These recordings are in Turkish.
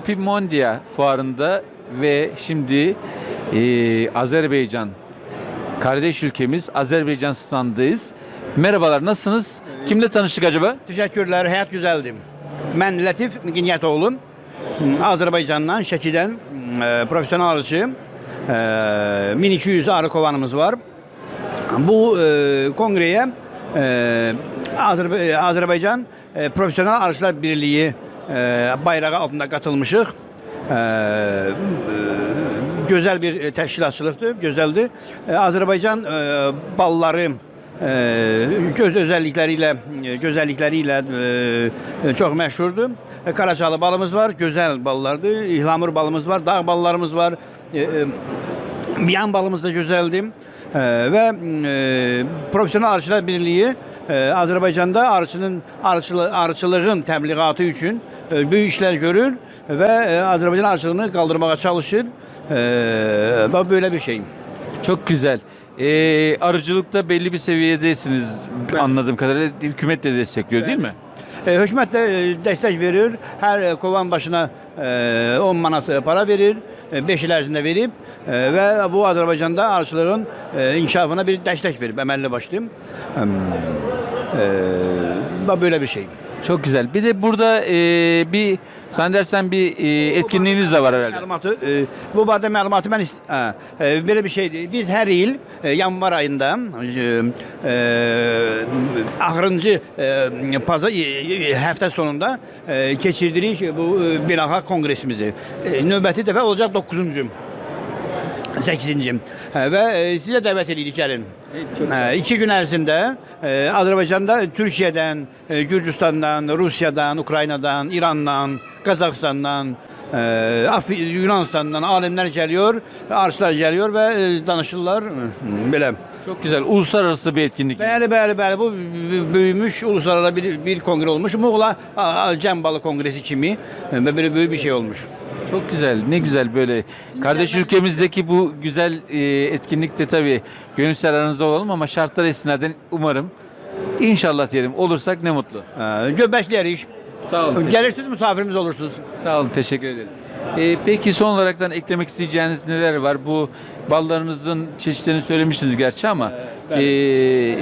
Apimondia fuarında ve şimdi e, Azerbaycan kardeş ülkemiz Azerbaycan standındayız. Merhabalar nasılsınız? Kimle tanıştık acaba? Teşekkürler, hayat güzeldi. Ben Latif Ginyatoğlu. Azerbaycan'dan, Şəkidən e, profesyonel arıcı. E, 1200 arı kovanımız var. Bu e, kongreye e, Azerba- Azerbaycan e, Profesyonel Arıcılar Birliği bayrağı altında katılmışıq. E, e, gözəl bir təşkilatçılıqdır, gözəldir. E, Azərbaycan e, balları e, göz özellikləri ilə e, gözəllikləri ilə çox məşhurdur. Karaçalı balımız var, gözəl ballardır. İhlamur balımız var, dağ ballarımız var. Biyan balımız da güzeldi. Ee, ve e, Profesyonel Arıcılar Birliği e, Azərbaycanda arıçının arıçılı, arıçılığın təbliğatı üçün e, böyük işler görür ve e, Azərbaycan arıçılığını kaldırmaya çalışır. Böyle bir şey. Çok güzel. E, arıcılıkta belli bir seviyedesiniz Ben- anladığım kadarıyla. Hükümet de destekliyor değil mi? E, hökumət də dəstək verir. Hər kovan başına e, 10 manat para verir. 5 il ərzində verib e, və bu Azərbaycanda arıçılığın e, inkişafına bir dəstək verib əməlli e, bu böyle bir şey. Çok güzel. Bir de burada e, bir sen dersen bir e, etkinliğiniz de var herhalde. Məlumatı e, bu barədə məlumatı mən ist- hə, e, belə bir şeydir. Biz hər il e, yanvar ayında e, e, axırıncı e, pazar e, e, həftə sonunda e, keçirdirik bu e, beynəlxalq konqresimizi. E, növbəti dəfə olacaq 9-cu. 8-ci. Hə, Və e, sizə dəvət edirik gəlin. Hə, iki gün ərzində e, Azərbaycanda Türkiyədən, e, Gürcüstandan, Rusiyadan, Ukraynadan, İrandan, Qazaxıstandan, e, Af Yunanistandan alimlər gəliyor, arıçılar gəliyor və e, danışırlar belə. Çok güzel. Uluslararası bir etkinlik. Bəli, bəli, bəli. Bu böyümüş uluslararası bir, bir kongre olmuş. Muğla a, a, Cəmbalı kongresi kimi e, və belə böyük bir şey olmuş. Çok güzel. Ne güzel böyle. Kardeş ülkemizdeki bu güzel e, etkinlikte tabii gönülsel aranızda olalım ama şartlar esnaden umarım inşallah diyelim olursak ne mutlu. E, Göbəklərik. Sağ olun. Gəlirsiniz, misafirimiz olursunuz. Sağ olun. Teşekkür ederiz. E, peki son olaraktan eklemek isteyeceğiniz neler var? Bu ballarınızın çeşitlerini söylemiştiniz gerçi ama Evet, e,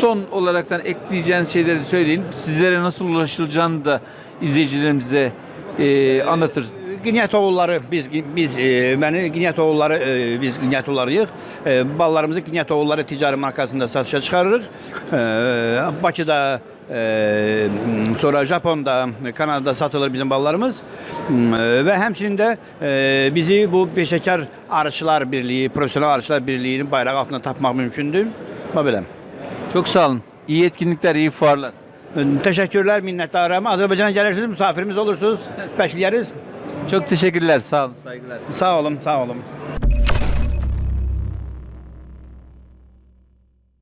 son olaraktan ekleyeceğiniz şeyleri söyleyin. Sizlere nasıl ulaşılacağını da izleyicilerimize e, anlatır. Qinyət oğulları biz biz e, məni Qinyət oğulları e, biz Qinyət oğullarıyıq. E, ballarımızı Qinyət oğulları ticari markasında satışa çıxarırıq. E, Bakıda e, sonra Japonda, Kanadada satılır bizim ballarımız. E, və həmçinin də e, bizi bu Peşəkar Arıçılar Birliyi, Profesyonel Arıçılar Birliyinin bayrağı altında tapmaq mümkündür. Bax belə. Çok sağ olun. İyi etkinlikler, iyi fuarlar. Təşəkkürlər, minnətdaram. Azərbaycana gəlirsiniz, misafirimiz olursunuz. Bəkləyəriz. Çok teşekkürler. Sağ olun. Saygılar. Sağ olun, sağ olun.